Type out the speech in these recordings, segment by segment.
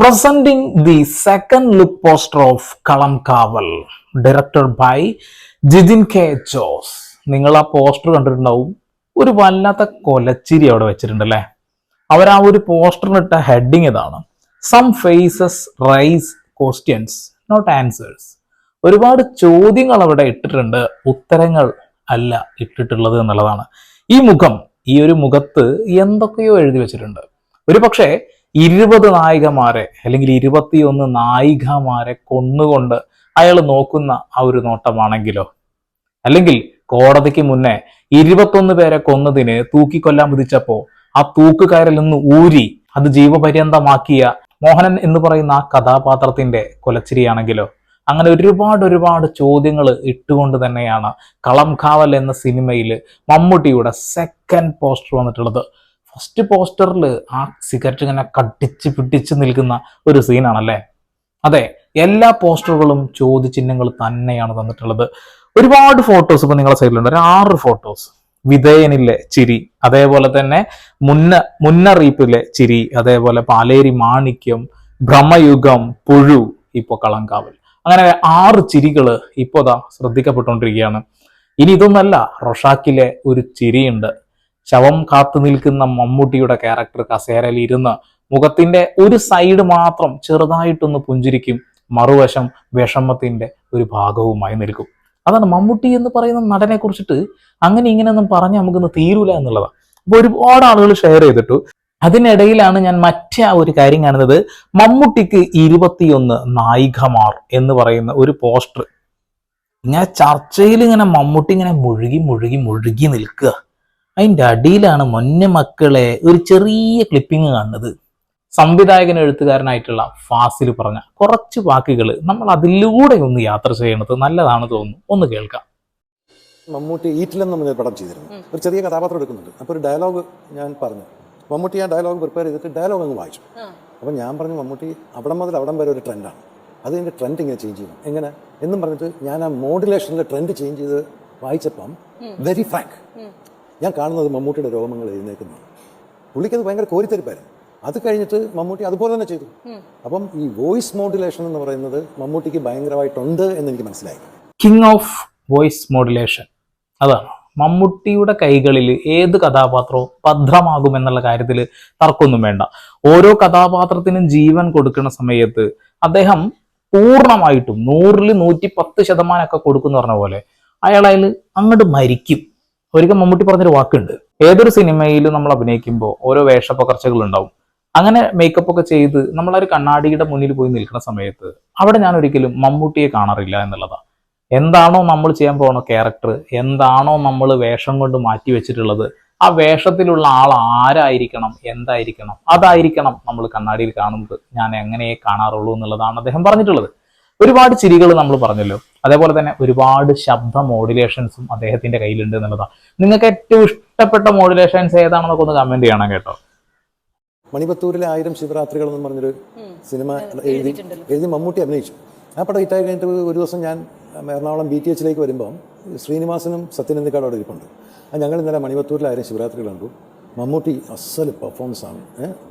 presenting the second look poster of Kalamkaval director by Jithin K Jose നിങ്ങൾ ആ poster കണ്ടിട്ടുണ്ടാവും. ഒരു വല്ലാത്ത കൊലച്ചിരി അവിടെ വെച്ചിട്ടുണ്ട് അല്ലേ അവർ ആ ഒരു പോസ്റ്ററിനിട്ട ഹെഡിങ് ഇതാണ്. Some faces rise questions not answers ഒരുപാട് ചോദ്യങ്ങൾ അവിടെ ഇട്ടിട്ടുണ്ട്. ഉത്തരങ്ങൾ അല്ല ഇട്ടിട്ടുള്ളത് എന്നുള്ളതാണ്. ഈ മുഖം ഈ ഒരു മുഖത്ത് എന്തൊക്കെയോ എഴുതി വെച്ചിട്ടുണ്ട്. ഒരു പക്ഷേ ഇരുപത് നായികമാരെ അല്ലെങ്കിൽ ഇരുപത്തിയൊന്ന് നായികമാരെ കൊന്നുകൊണ്ട് അയാൾ നോക്കുന്ന ആ ഒരു നോട്ടമാണെങ്കിലോ? അല്ലെങ്കിൽ കോടതിക്ക് മുന്നേ ഇരുപത്തൊന്ന് പേരെ കൊന്നതിന് തൂക്കിക്കൊല്ലാൻ വിധിച്ചപ്പോ ആ തൂക്കുകയറിൽ നിന്ന് ഊരി അത് ജീവപര്യന്തമാക്കിയ മോഹനൻ എന്ന് പറയുന്ന ആ കഥാപാത്രത്തിന്റെ കൊലച്ചിരിയാണെങ്കിലോ? അങ്ങനെ ഒരുപാട് ഒരുപാട് ചോദ്യങ്ങൾ ഇട്ടുകൊണ്ട് തന്നെയാണ് കളം കാവൽ എന്ന സിനിമയിൽ മമ്മൂട്ടിയുടെ സെക്കൻഡ് പോസ്റ്റർ വന്നിട്ടുള്ളത്. ഫസ്റ്റ് പോസ്റ്ററിൽ ആ സിഗരറ്റ് ഇങ്ങനെ കടിച്ച് പിടിച്ച് നിൽക്കുന്ന ഒരു സീനാണല്ലേ അതെ എല്ലാ പോസ്റ്ററുകളും ചോദ്യചിഹ്നങ്ങൾ തന്നെയാണ് തന്നിട്ടുള്ളത്. ഒരുപാട് ഫോട്ടോസ് ഇപ്പൊ നിങ്ങളുടെ സൈഡിലുണ്ട് ഒരു ആറ് ഫോട്ടോസ് വിധേയനിലെ ചിരി അതേപോലെ തന്നെ മുന്ന മുന്നറിയിപ്പിലെ ചിരി അതേപോലെ പാലേരി മാണിക്യം ഭ്രമയുഗം പുഴു ഇപ്പോൾ കളങ്കാവൽ. അങ്ങനെ ആറ് ചിരികൾ ഇപ്പോ ദാ ശ്രദ്ധിക്കപ്പെട്ടുകൊണ്ടിരിക്കുകയാണ്. ഇനി ഇതൊന്നല്ല റൊഷാക്കിലെ ഒരു ചിരിയുണ്ട്. ശവം കാത്തു നിൽക്കുന്ന മമ്മൂട്ടിയുടെ ക്യാരക്ടർ കസേരയിൽ ഇരുന്ന് മുഖത്തിന്റെ ഒരു സൈഡ് മാത്രം ചെറുതായിട്ടൊന്ന് പുഞ്ചിരിക്കും മറുവശം വിഷമത്തിന്റെ ഒരു ഭാഗവുമായി നിൽക്കും. അതാണ് മമ്മൂട്ടി എന്ന് പറയുന്ന നടനെ കുറിച്ചിട്ട് അങ്ങനെ ഇങ്ങനെയൊന്നും പറഞ്ഞ് നമുക്കൊന്ന് തീരൂല എന്നുള്ളതാണ് അപ്പൊ ഒരുപാട് ആളുകൾ ഷെയർ ചെയ്തിട്ടു. അതിനിടയിലാണ് ഞാൻ മറ്റേ ആ ഒരു കാര്യം കാണുന്നത്. മമ്മൂട്ടിക്ക് ഇരുപത്തിയൊന്ന് നായികമാർ എന്ന് പറയുന്ന ഒരു പോസ്റ്റർ ഇങ്ങനെ ചർച്ചയിൽ ഇങ്ങനെ മമ്മൂട്ടി ഇങ്ങനെ മുഴുകി മുഴുകി മുഴുകി നിൽക്കുക. അതിന്റെ അടിയിലാണ് മൊന്ന മക്കളെ ഒരു ചെറിയ ക്ലിപ്പിംഗ് കാണുന്നത്. സംവിധായകൻ എഴുത്തുകാരനായിട്ടുള്ള ഫാസിൽ പറഞ്ഞ കുറച്ച് വാക്കുകൾ നമ്മൾ അതിലൂടെ ഒന്ന് യാത്ര ചെയ്യണത് നല്ലതാണ് തോന്നുന്നു. ഒന്ന് കേൾക്കാം. മമ്മൂട്ടി ഈറ്റിലെന്ന് പറഞ്ഞ പടം ചെയ്തിരുന്നു. ഒരു ചെറിയ കഥാപാത്രം എടുക്കുന്നുണ്ട്. അപ്പോൾ ഒരു ഡയലോഗ് ഞാൻ പറഞ്ഞു. മമ്മൂട്ടി ആ ഡയലോഗ് പ്രിപ്പയർ ചെയ്തിട്ട് ഡയലോഗ് അങ്ങ് വായിച്ചു. അപ്പോൾ ഞാൻ പറഞ്ഞു മമ്മൂട്ടി അവിടം മുതൽ അവിടം വരെ ഒരു ട്രെൻഡാണ് അതിന്റെ ട്രെൻഡ് ഇങ്ങനെ ചേഞ്ച് ചെയ്യണം. എങ്ങനെ? എന്നും പറഞ്ഞിട്ട് ഞാൻ ആ മോഡുലേഷനിലെ ട്രെൻഡ് ചേഞ്ച് ചെയ്ത് വായിച്ചപ്പം വെരി ഫ്രാങ്ക് ഞാൻ കാണുന്നത് മമ്മൂട്ടിയുടെ രോമങ്ങൾ എഴുന്നേക്കുന്നു പുള്ളിക്കത് ഭയങ്കര കോരിത്തരിപ്പായിരുന്നു. അത് കഴിഞ്ഞിട്ട് മമ്മൂട്ടി അതുപോലെ തന്നെ ചെയ്തു. അപ്പം ഈ വോയിസ് മോഡുലേഷൻ എന്ന് പറയുന്നത് മമ്മൂട്ടിക്ക് ഭയങ്കരമായിട്ടുണ്ട് എന്ന് എനിക്ക് മനസ്സിലായി. കിങ് ഓഫ് വോയിസ് മോഡുലേഷൻ അതാണ്. മമ്മൂട്ടിയുടെ കൈകളിൽ ഏത് കഥാപാത്രവും ഭദ്രമാകും എന്നുള്ള കാര്യത്തിൽ തർക്കമൊന്നും വേണ്ട. ഓരോ കഥാപാത്രത്തിനും ജീവൻ കൊടുക്കുന്ന സമയത്ത് അദ്ദേഹം പൂർണമായിട്ടും നൂറിൽ നൂറ്റി പത്ത് ശതമാനമൊക്കെ കൊടുക്കുന്ന പറഞ്ഞ പോലെ അയാൾ അതിൽ അങ്ങോട്ട് മരിക്കും. ഒരിക്കൽ മമ്മൂട്ടി പറഞ്ഞൊരു വാക്കുണ്ട്. ഏതൊരു സിനിമയിലും നമ്മൾ അഭിനയിക്കുമ്പോൾ ഓരോ വേഷപ്പകർച്ചകൾ ഉണ്ടാവും അങ്ങനെ മേക്കപ്പ് ഒക്കെ ചെയ്ത് നമ്മൾ കണ്ണാടിയുടെ മുന്നിൽ പോയി നിൽക്കുന്ന സമയത്ത് അവിടെ ഞാൻ ഒരിക്കലും മമ്മൂട്ടിയെ കാണാറില്ല എന്നുള്ളതാണ് എന്താണോ നമ്മൾ ചെയ്യാൻ പോകുന്ന ക്യാരക്ടർ എന്താണോ നമ്മൾ വേഷം കൊണ്ട് മാറ്റി വെച്ചിട്ടുള്ളത് ആ വേഷത്തിലുള്ള ആൾ ആരായിരിക്കണം എന്തായിരിക്കണം അതായിരിക്കണം നമ്മൾ കണ്ണാടിയിൽ കാണുന്നത്. ഞാൻ എങ്ങനെയേ കാണാറുള്ളൂ എന്നുള്ളതാണ് അദ്ദേഹം പറഞ്ഞിട്ടുള്ളത്. ഒരുപാട് ചിരികൾ നമ്മൾ പറഞ്ഞല്ലോ. അതേപോലെ തന്നെ ഒരുപാട് ശബ്ദ മോഡുലേഷൻസും അദ്ദേഹത്തിന്റെ കയ്യിലുണ്ട് എന്നുള്ളതാണ് നിങ്ങൾക്ക് ഏറ്റവും ഇഷ്ടപ്പെട്ട മോഡുലേഷൻസ് ഏതാണെന്നൊക്കെ ഒന്ന് കമന്റ് ചെയ്യണം കേട്ടോ. മണിപത്തൂരിലെ ആയിരം ശിവരാത്രികൾ എന്ന് പറഞ്ഞൊരു സിനിമ എഴുതി എഴുതി മമ്മൂട്ടി അഭിനയിച്ചു. ആ പടം ഹിറ്റായി കഴിഞ്ഞിട്ട് ഒരു ദിവസം ഞാൻ എറണാകുളം ബി ടി എച്ചിലേക്ക് വരുമ്പം ശ്രീനിവാസനും സത്യനന്ദിക്കാട് അവിടെ ഇരിപ്പുണ്ട്. ആ ഞങ്ങൾ ഇന്നലെ മണിപത്തൂരിലെ ആയിരം ശിവരാത്രികൾ കണ്ടു. മമ്മൂട്ടി അസൽ പെർഫോമൻസ് ആണ്.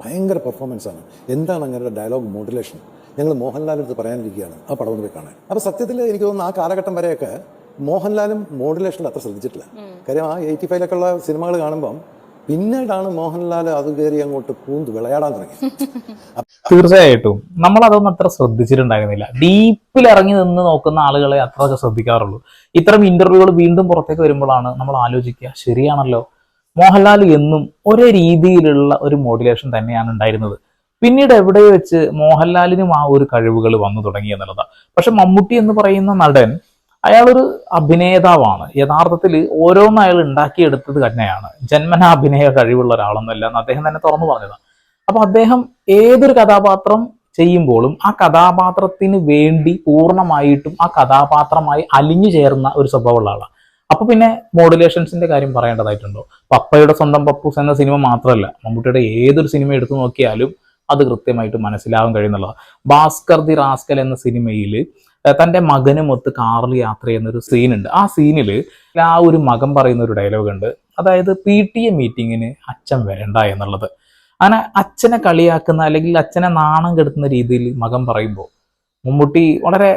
ഭയങ്കര പെർഫോമൻസ് ആണ്. എന്താണ് അങ്ങനെ ഡയലോഗ് മോഡുലേഷൻ ഞങ്ങൾ മോഹൻലാലിന്റെ അടുത്ത് പറയാനിരിക്കുകയാണ് ആ പടം ഒന്ന് പോയി കാണാൻ. അപ്പോൾ സത്യത്തിൽ എനിക്ക് തോന്നുന്നു ആ കാലഘട്ടം വരെയൊക്കെ മോഹൻലാലും മോഡുലേഷനിൽ അത്ര ശ്രദ്ധിച്ചിട്ടില്ല. കാര്യം ആ എയ്റ്റി ഫൈവിലൊക്കെ ഉള്ള സിനിമകൾ കാണുമ്പം പിന്നീടാണ് മോഹൻലാൽ അത് കയറി അങ്ങോട്ട് പൂന്ത് വിളയാടാൻ തുടങ്ങി തീർച്ചയായിട്ടും. നമ്മൾ അതൊന്നും അത്ര ശ്രദ്ധിച്ചിട്ടുണ്ടായിരുന്നില്ല. ഡീപ്പിൽ ഇറങ്ങി നിന്ന് നോക്കുന്ന ആളുകളെ അത്രയൊക്കെ ശ്രദ്ധിക്കാറുള്ളൂ. ഇത്തരം ഇന്റർവ്യൂകൾ വീണ്ടും പുറത്തേക്ക് വരുമ്പോഴാണ് നമ്മൾ ആലോചിക്കുക ശരിയാണല്ലോ. മോഹൻലാൽ എന്നും ഒരേ രീതിയിലുള്ള ഒരു മോഡുലേഷൻ തന്നെയാണ് ഉണ്ടായിരുന്നത്. പിന്നീട് എവിടെ വെച്ച് മോഹൻലാലിനും ആ ഒരു കഴിവുകൾ വന്നു തുടങ്ങി എന്നുള്ളതാണ് പക്ഷെ മമ്മൂട്ടി എന്ന് പറയുന്ന നടൻ അയാളൊരു അഭിനേതാവാണ്. യഥാർത്ഥത്തിൽ ഓരോന്ന് അയാൾ ഉണ്ടാക്കിയെടുത്തത് തന്നെയാണ്. ജന്മന അഭിനയ കഴിവുള്ള ഒരാളൊന്നുമല്ല എന്ന് അദ്ദേഹം തന്നെ തുറന്നു പറഞ്ഞതാണ് അപ്പൊ അദ്ദേഹം ഏതൊരു കഥാപാത്രം ചെയ്യുമ്പോഴും ആ കഥാപാത്രത്തിന് വേണ്ടി പൂർണമായിട്ടും ആ കഥാപാത്രമായി അലിഞ്ഞു ചേർന്ന ഒരു സ്വഭാവമുള്ള ആളാണ് അപ്പൊ പിന്നെ മോഡുലേഷൻസിന്റെ കാര്യം പറയേണ്ടതായിട്ടുണ്ടോ? പപ്പയുടെ സ്വന്തം പപ്പൂസ് എന്ന സിനിമ മാത്രമല്ല മമ്മൂട്ടിയുടെ ഏതൊരു സിനിമ എടുത്തു നോക്കിയാലും അത് കൃത്യമായിട്ട് മനസ്സിലാവാൻ കഴിയുന്നുള്ളതാണ് ഭാസ്കർ ദി റാസ്കൽ എന്ന സിനിമയിൽ തന്റെ മകനുമൊത്ത് കാറിൽ യാത്ര ചെയ്യുന്ന ഒരു സീനുണ്ട്. ആ സീനിൽ ആ ഒരു മകൻ പറയുന്ന ഒരു ഡയലോഗ് ഉണ്ട്. അതായത് പി ടി എ മീറ്റിങ്ങിന് അച്ഛൻ വരണ്ട എന്നുള്ളത്. അങ്ങനെ അച്ഛനെ കളിയാക്കുന്ന അല്ലെങ്കിൽ അച്ഛനെ നാണം കെടുത്തുന്ന രീതിയിൽ മകൻ പറയുമ്പോൾ മമ്മൂട്ടി വളരെ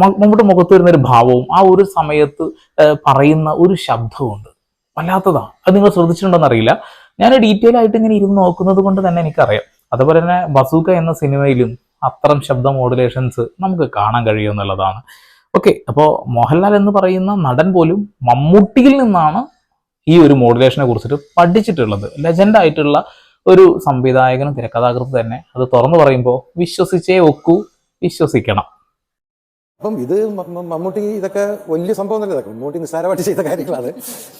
മമ്മൂട്ടി മുഖത്ത് വരുന്ന ഒരു ഭാവവും ആ ഒരു സമയത്ത് പറയുന്ന ഒരു ശബ്ദമുണ്ട് വല്ലാത്തതാണ്. അത് നിങ്ങൾ ശ്രദ്ധിച്ചിട്ടുണ്ടോ എന്നറിയില്ല ഞാൻ ഡീറ്റെയിൽ ആയിട്ട് ഇങ്ങനെ ഇരുന്ന് നോക്കുന്നത് കൊണ്ട് തന്നെ എനിക്കറിയാം. അതുപോലെ തന്നെ ബസൂക്ക എന്ന സിനിമയിലും അത്തരം ശബ്ദ മോഡുലേഷൻസ് നമുക്ക് കാണാൻ കഴിയും എന്നുള്ളതാണ്. ഓക്കെ അപ്പോൾ മോഹൻലാൽ എന്ന് പറയുന്ന നടൻ പോലും മമ്മൂട്ടിയിൽ നിന്നാണ് ഈ ഒരു മോഡുലേഷനെ കുറിച്ചിട്ട് പഠിച്ചിട്ടുള്ളത്. ലെജൻഡായിട്ടുള്ള ഒരു സംവിധായകനും തിരക്കഥാകൃത്ത് തന്നെ അത് തുറന്നു പറയുമ്പോൾ വിശ്വസിച്ചേ ഒക്കൂ വിശ്വസിക്കണം. അപ്പം ഇത് മമ്മൂട്ടി ഇതൊക്കെ വലിയ സംഭവം തന്നെ ഇതൊക്കെ. മമ്മൂട്ടി നിസ്സാരമായിട്ട് ചെയ്ത കാര്യങ്ങളാണ്.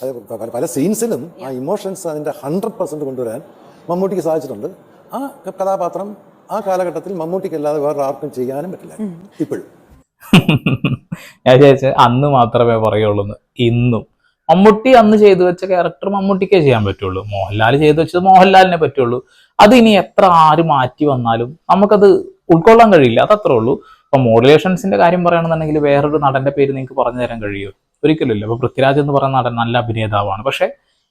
അത് പല സീൻസിലും ആ ഇമോഷൻസ് അതിന്റെ ഹൺഡ്രഡ് പെർസെന്റ് കൊണ്ടുവരാൻ മമ്മൂട്ടിക്ക് സാധിച്ചിട്ടുണ്ട്. ആ കഥാപാത്രം ആ കാലഘട്ടത്തിൽ മമ്മൂട്ടിക്കല്ലാതെ വേറെ ആർക്കും ചെയ്യാനും പറ്റില്ല. ഇപ്പോഴും. ഞാൻ വിചാരിച്ചത് അന്ന് മാത്രമേ പറയുള്ളൂ ഇന്നും. മമ്മൂട്ടി അന്ന് ചെയ്തു വെച്ച ക്യാരക്ടർ മമ്മൂട്ടിക്കേ ചെയ്യാൻ പറ്റുള്ളൂ. മോഹൻലാൽ ചെയ്തു വെച്ചത് മോഹൻലാലിനെ പറ്റുള്ളൂ. അത് ഇനി എത്ര ആര് മാറ്റി വന്നാലും നമുക്കത് ഉൾക്കൊള്ളാൻ കഴിയില്ല. അത് അത്രേ ഉള്ളൂ. ഇപ്പൊ മോഡുലേഷൻസിന്റെ കാര്യം പറയുകയാണെന്നുണ്ടെങ്കിൽ വേറൊരു നടന്റെ പേര് നിങ്ങൾക്ക് പറഞ്ഞു തരാൻ കഴിയുമോ? ഒരിക്കലില്ല ഇപ്പൊ പൃഥ്വിരാജ് എന്ന് പറയുന്ന നടൻ നല്ല അഭിനേതാവാണ്. പക്ഷെ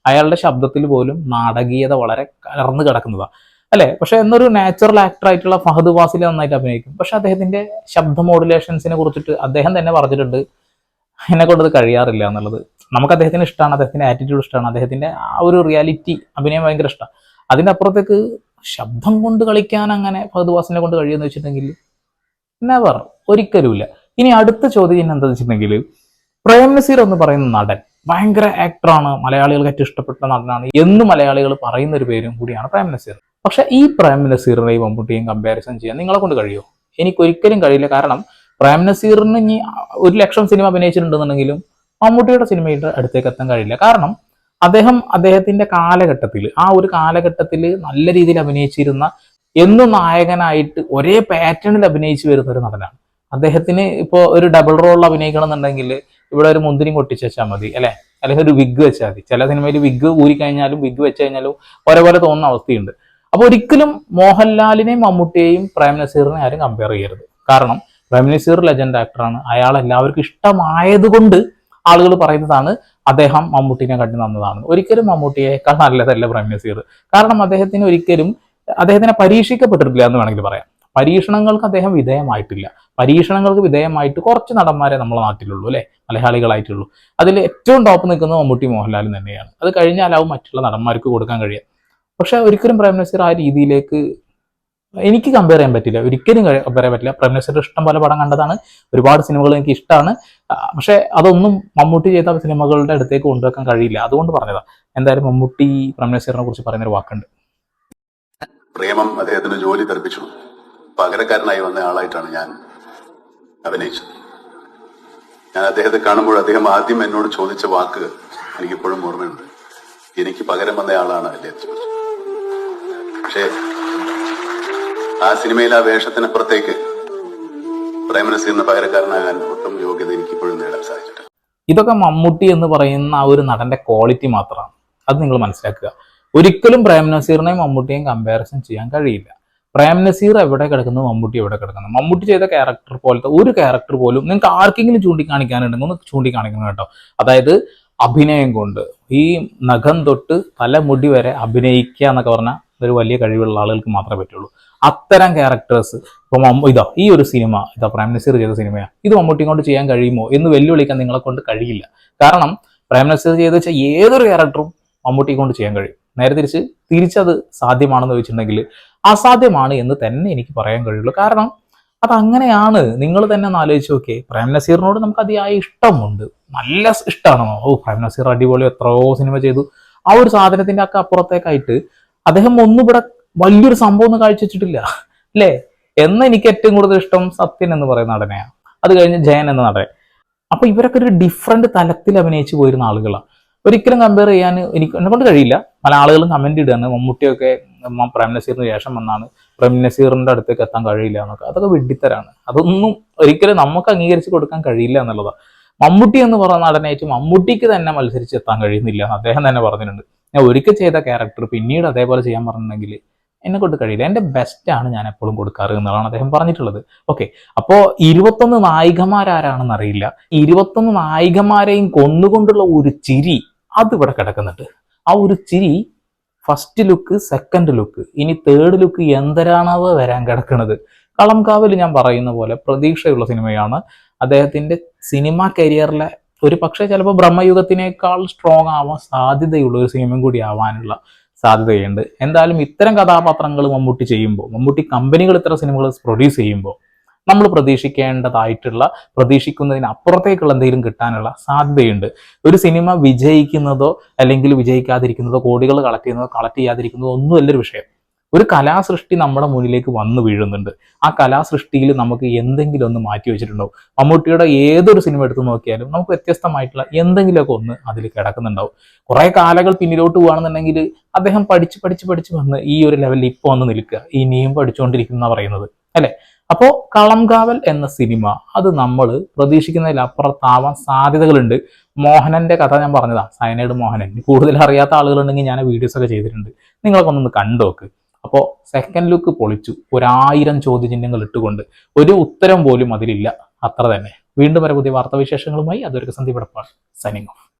അയാളുടെ ശബ്ദത്തിൽ പോലും നാടകീയത വളരെ കലർന്നു കിടക്കുന്നതാണ് അല്ലെ? പക്ഷെ എന്നൊരു നാച്ചുറൽ ആക്ടർ ആയിട്ടുള്ള ഫഹദ് വാസിൽ നന്നായിട്ട് അഭിനയിക്കും. പക്ഷെ അദ്ദേഹത്തിന്റെ ശബ്ദ മോഡുലേഷൻസിനെ കുറിച്ചിട്ട് അദ്ദേഹം തന്നെ പറഞ്ഞിട്ടുണ്ട് എന്നെ കൊണ്ടത് കഴിയാറില്ല എന്നുള്ളത്. നമുക്ക് അദ്ദേഹത്തിന് ഇഷ്ടമാണ് അദ്ദേഹത്തിന്റെ ആറ്റിറ്റ്യൂഡ് ഇഷ്ടമാണ് അദ്ദേഹത്തിന്റെ ആ ഒരു റിയാലിറ്റി അഭിനയം ഭയങ്കര ഇഷ്ടമാണ് അതിന്റെ അപ്പുറത്തേക്ക് ശബ്ദം കൊണ്ട് കളിക്കാൻ അങ്ങനെ ഫഹദ് വാസിനെ കൊണ്ട് കഴിയുമെന്ന് വെച്ചിട്ടുണ്ടെങ്കിൽ നെവർ ഒരിക്കലുമില്ല. ഇനി അടുത്ത ചോദ്യം എന്താ വെച്ചിട്ടുണ്ടെങ്കിൽ പ്രേം നസീർ എന്ന് പറയുന്ന നടൻ ഭയങ്കര ആക്ടറാണ് മലയാളികൾക്ക് ഏറ്റവും ഇഷ്ടപ്പെട്ട നടനാണ് എന്ന് മലയാളികൾ പറയുന്ന ഒരു പേരും കൂടിയാണ് പ്രേം നസീർ. പക്ഷെ ഈ പ്രേം നസീറിനെയും മമ്മൂട്ടിയും കമ്പാരിസൺ ചെയ്യാൻ നിങ്ങളെ കൊണ്ട് കഴിയുമോ എനിക്ക് ഒരിക്കലും കഴിയില്ല. കാരണം പ്രേം നസീറിന് ഇനി ഒരു ലക്ഷം സിനിമ അഭിനയിച്ചിട്ടുണ്ടെന്നുണ്ടെങ്കിലും മമ്മൂട്ടിയുടെ സിനിമയുടെ അടുത്തേക്ക് എത്താൻ കഴിയില്ല. കാരണം അദ്ദേഹം അദ്ദേഹത്തിന്റെ കാലഘട്ടത്തിൽ ആ ഒരു കാലഘട്ടത്തിൽ നല്ല രീതിയിൽ അഭിനയിച്ചിരുന്ന എന്നും നായകനായിട്ട് ഒരേ പാറ്റേണിൽ അഭിനയിച്ചു വരുന്ന ഒരു നടനാണ്. അദ്ദേഹത്തിന് ഇപ്പോൾ ഒരു ഡബിൾ റോൾ അഭിനയിക്കണം എന്നുണ്ടെങ്കിൽ ഇവിടെ ഒരു മുന്തിരി കൊട്ടിച്ച് വെച്ചാൽ മതി അല്ലെ? അല്ലെങ്കിൽ ഒരു വിഗ് വെച്ചാൽ മതി. ചില സിനിമയിൽ വിഗ് ഊരി കഴിഞ്ഞാലും വിഗ് വെച്ച് കഴിഞ്ഞാലും ഒരേപോലെ തോന്നുന്ന അവസ്ഥയുണ്ട്. അപ്പൊ ഒരിക്കലും മോഹൻലാലിനെയും മമ്മൂട്ടിയെയും പ്രേം നസീറിനെ ആരും കമ്പയർ ചെയ്യരുത്. കാരണം പ്രേം നസീർ ലെജൻഡ് ആക്ടറാണ് അയാൾ എല്ലാവർക്കും ഇഷ്ടമായതുകൊണ്ട് ആളുകൾ പറയുന്നതാണ് അദ്ദേഹം മമ്മൂട്ടിനെ കണ്ടു നന്നതാണ് ഒരിക്കലും മമ്മൂട്ടിയേക്കാൾ നല്ലതല്ല പ്രേം നസീർ. കാരണം അദ്ദേഹത്തിന് ഒരിക്കലും അദ്ദേഹത്തിനെ പരീക്ഷിക്കപ്പെട്ടിട്ടില്ല എന്ന് വേണമെങ്കിൽ പറയാം. പരീക്ഷണങ്ങൾക്ക് അദ്ദേഹം വിധേയമായിട്ടില്ല. പരീക്ഷണങ്ങൾക്ക് വിധേയമായിട്ട് കുറച്ച് നടന്മാരെ നമ്മുടെ നാട്ടിലുള്ളൂ അല്ലെ? മലയാളികളായിട്ടുള്ളൂ. അതിൽ ഏറ്റവും ടോപ്പ് നിൽക്കുന്നത് മമ്മൂട്ടി മോഹൻലാലും തന്നെയാണ്. അത് കഴിഞ്ഞാലാവും മറ്റുള്ള നടന്മാർക്ക് കൊടുക്കാൻ കഴിയുക പക്ഷെ ഒരിക്കലും പ്രൈം നസീർ ആ രീതിയിലേക്ക് എനിക്ക് കമ്പയർ ചെയ്യാൻ പറ്റില്ല. ഒരിക്കലും കമ്പയർ ചെയ്യാൻ പറ്റില്ല. പ്രേം മിനിസ്റ്റർ ഇഷ്ടം പോലെ പടം കണ്ടതാണ്. ഒരുപാട് സിനിമകൾ എനിക്ക് ഇഷ്ടമാണ്. പക്ഷെ അതൊന്നും മമ്മൂട്ടി ചെയ്ത സിനിമകളുടെ അടുത്തേക്ക് കൊണ്ടുവെക്കാൻ കഴിയില്ല. അതുകൊണ്ട് പറഞ്ഞതാ. എന്തായാലും മമ്മൂട്ടി പ്രേം നസീറിനെ കുറിച്ച് പറയുന്നൊരു വാക്കുണ്ട്. പ്രേമം അദ്ദേഹത്തിന് ജോലി തെറിപ്പിച്ചു. പകരക്കാരനായി വന്ന ആളായിട്ടാണ് ഞാൻ അഭിനയിച്ചത്. ഞാൻ അദ്ദേഹത്തെ കാണുമ്പോൾ അദ്ദേഹം ആദ്യം എന്നോട് ചോദിച്ച വാക്ക് എനിക്കിപ്പോഴും ഓർമ്മയുണ്ട്. എനിക്ക് പകരം വന്ന ആളാണ് ചോദിച്ചു പക്ഷേ ആ സിനിമയിൽ ആ വേഷത്തിനപ്പുറത്തേക്ക് പ്രേമനസീറിന് പകരക്കാരനാകാൻ ഒട്ടും യോഗ്യത എനിക്കിപ്പോഴും നേടാൻ സാധിച്ചിട്ടില്ല. ഇതൊക്കെ മമ്മൂട്ടി എന്ന് പറയുന്ന ആ ഒരു നടന്റെ ക്വാളിറ്റി മാത്രമാണ്. അത് നിങ്ങൾ മനസ്സിലാക്കുക. ഒരിക്കലും പ്രേം നസീറിനെയും മമ്മൂട്ടിയെയും കമ്പാരിസൺ ചെയ്യാൻ കഴിയില്ല. പ്രേം നസീർ എവിടെ കിടക്കുന്നു മമ്മൂട്ടി എവിടെ കിടക്കുന്നു? മമ്മൂട്ടി ചെയ്ത ക്യാരക്ടർ പോലത്തെ ഒരു ക്യാരക്ടർ പോലും നിങ്ങൾക്ക് ആർക്കെങ്കിലും ചൂണ്ടിക്കാണിക്കാനുണ്ടെങ്കിൽ ഒന്ന് ചൂണ്ടിക്കാണിക്കണം കേട്ടോ. അതായത് അഭിനയം കൊണ്ട് ഈ നഖം തൊട്ട് തലമുടി വരെ അഭിനയിക്കുക എന്നൊക്കെ പറഞ്ഞാൽ ഒരു വലിയ കഴിവുള്ള ആളുകൾക്ക് മാത്രമേ പറ്റുള്ളൂ. അത്തരം ക്യാരക്ടേഴ്സ് ഇപ്പൊ ഇതോ ഈ ഒരു സിനിമ ഇതാ പ്രേം നസീർ ചെയ്ത സിനിമയാണ് ഇത് മമ്മൂട്ടി കൊണ്ട് ചെയ്യാൻ കഴിയുമോ എന്ന് വെല്ലുവിളിക്കാൻ നിങ്ങളെ കൊണ്ട് കഴിയില്ല. കാരണം പ്രേം നസീർ ചെയ്ത് വെച്ചാൽ ഏതൊരു ക്യാരക്ടറും മമ്മൂട്ടി കൊണ്ട് ചെയ്യാൻ കഴിയും. നേരെ തിരിച്ച് തിരിച്ചത് സാധ്യമാണെന്ന് ചോദിച്ചിട്ടുണ്ടെങ്കിൽ അസാധ്യമാണ് എന്ന് തന്നെ എനിക്ക് പറയാൻ കഴിയുള്ളൂ. കാരണം അത് അങ്ങനെയാണ് നിങ്ങൾ തന്നെ ഒന്ന് ആലോചിച്ച് നോക്കിയേ. പ്രേം നസീറിനോട് നമുക്ക് അതിയായ ഇഷ്ടമുണ്ട്. നല്ല ഇഷ്ടമാണോ. ഓ പ്രേം നസീർ അടിപൊളി എത്രയോ സിനിമ ചെയ്തു. ആ ഒരു സാധനത്തിന്റെ ഒക്കെ അപ്പുറത്തേക്കായിട്ട് അദ്ദേഹം ഒന്നും ഇവിടെ വലിയൊരു സംഭവം ഒന്നും കാഴ്ചവെച്ചിട്ടില്ല. അല്ലേ? എന്ന് എനിക്ക് ഏറ്റവും കൂടുതൽ ഇഷ്ടം സത്യൻ എന്ന് പറയുന്ന നടനെയാണ്. അത് കഴിഞ്ഞ് ജയൻ എന്ന നടൻ. അപ്പൊ ഇവരൊക്കെ ഒരു ഡിഫറെന്റ് തലത്തിൽ അഭിനയിച്ചു പോയിരുന്ന ആളുകളാണ്. ഒരിക്കലും കമ്പയർ ചെയ്യാൻ എനിക്ക് എന്നെ കൊണ്ട് കഴിയില്ല. പല ആളുകളും കമന്റ് ഇടുകയാണ്. മമ്മൂട്ടിയൊക്കെ പ്രേം നസീറിന് ശേഷം വന്നാണ്. പ്രേം നസീറിന്റെ അടുത്തേക്ക് എത്താൻ കഴിയില്ല എന്നൊക്കെ. അതൊക്കെ വിഡിത്തരാണ് അതൊന്നും ഒരിക്കലും നമുക്ക് അംഗീകരിച്ച് കൊടുക്കാൻ കഴിയില്ല എന്നുള്ളതാണ്. മമ്മൂട്ടി എന്ന് പറയുന്ന നടനായിട്ട് മമ്മൂട്ടിക്ക് തന്നെ മത്സരിച്ച് എത്താൻ കഴിയുന്നില്ല അദ്ദേഹം തന്നെ പറഞ്ഞിട്ടുണ്ട്. ഞാൻ ഒരിക്കൽ ചെയ്ത ക്യാരക്ടർ പിന്നീട് അതേപോലെ ചെയ്യാൻ പറഞ്ഞിട്ടുണ്ടെങ്കിൽ എന്നെ കൊണ്ട് കഴിയില്ല. എന്റെ ബെസ്റ്റാണ് ഞാൻ എപ്പോഴും കൊടുക്കാറ് എന്നുള്ളതാണ് അദ്ദേഹം പറഞ്ഞിട്ടുള്ളത്. ഓക്കെ അപ്പോൾ ഇരുപത്തൊന്ന് നായികമാരാരാണെന്ന് അറിയില്ല. ഇരുപത്തൊന്ന് നായികമാരെയും കൊന്നുകൊണ്ടുള്ള ഒരു ചിരി അത് ഇവിടെ കിടക്കുന്നുണ്ട്. ആ ഒരു ചിരി ഫസ്റ്റ് ലുക്ക് സെക്കൻഡ് ലുക്ക് ഇനി തേർഡ് ലുക്ക് എന്തരാണാവോ വരാൻ കിടക്കുന്നത് കളംകാവിൽ ഞാൻ പറയുന്ന പോലെ പ്രതീക്ഷയുള്ള സിനിമയാണ്. അദ്ദേഹത്തിന്റെ സിനിമ കരിയറിലെ ഒരു പക്ഷേ ചിലപ്പോൾ ബ്രഹ്മയുഗത്തിനേക്കാൾ സ്ട്രോങ് ആവാൻ സാധ്യതയുള്ള ഒരു സിനിമയും കൂടി ആവാനുള്ള സാധ്യതയുണ്ട്. എന്തായാലും ഇത്തരം കഥാപാത്രങ്ങൾ മമ്മൂട്ടി ചെയ്യുമ്പോൾ മമ്മൂട്ടി കമ്പനികൾ ഇത്തരം സിനിമകൾ പ്രൊഡ്യൂസ് ചെയ്യുമ്പോൾ നമ്മൾ പ്രതീക്ഷിക്കേണ്ടതായിട്ടുള്ള പ്രതീക്ഷിക്കുന്നതിന് അപ്പുറത്തേക്കുള്ള എന്തെങ്കിലും കിട്ടാനുള്ള സാധ്യതയുണ്ട്. ഒരു സിനിമ വിജയിക്കുന്നതോ അല്ലെങ്കിൽ വിജയിക്കാതിരിക്കുന്നതോ കോടികൾ കളക്ട് ചെയ്യുന്നതോ കളക്ട് ചെയ്യാതിരിക്കുന്നതോ ഒന്നും ഒരു വിഷയം. ഒരു കലാസൃഷ്ടി നമ്മുടെ മുന്നിലേക്ക് വന്നു വീഴുന്നുണ്ട്. ആ കലാസൃഷ്ടിയിൽ നമുക്ക് എന്തെങ്കിലും ഒന്ന് മാറ്റി വെച്ചിട്ടുണ്ടാവും. മമ്മൂട്ടിയുടെ ഏതൊരു സിനിമ എടുത്ത് നോക്കിയാലും നമുക്ക് വ്യത്യസ്തമായിട്ടുള്ള എന്തെങ്കിലുമൊക്കെ ഒന്ന് അതിൽ കിടക്കുന്നുണ്ടാവും. കുറെ കാലങ്ങൾ പിന്നിലോട്ട് പോകുകയാണെന്നുണ്ടെങ്കിൽ അദ്ദേഹം പഠിച്ച് പഠിച്ച് പഠിച്ച് വന്ന് ഈ ഒരു ലെവലിൽ ഇപ്പോൾ വന്ന് നിൽക്കുക. ഇനിയും പഠിച്ചുകൊണ്ടിരിക്കുന്ന പറയുന്നത്. അല്ലെ? അപ്പോ കളംകാവൽ എന്ന സിനിമ അത് നമ്മൾ പ്രതീക്ഷിക്കുന്നതിലപ്പുറത്താവാൻ സാധ്യതകളുണ്ട്. മോഹനന്റെ കഥ ഞാൻ പറഞ്ഞതാ. സയനൈഡ് മോഹനൻ. കൂടുതൽ അറിയാത്ത ആളുകളുണ്ടെങ്കിൽ ഞാൻ വീഡിയോസ് ഒക്കെ ചെയ്തിട്ടുണ്ട്. നിങ്ങളൊക്കെ ഒന്ന് കണ്ടു നോക്ക് അപ്പോൾ സെക്കൻഡ് ലുക്ക് പൊളിച്ചു. ഒരായിരം ചോദ്യചിഹ്നങ്ങൾ ഇട്ടുകൊണ്ട് ഒരു ഉത്തരം പോലും അതിലില്ല. അത്ര തന്നെ. വീണ്ടും വരെ പുതിയ വാർത്താവിശേഷങ്ങളുമായി അതൊരു സന്ദീപ് സൈനിങ് ഓഫ്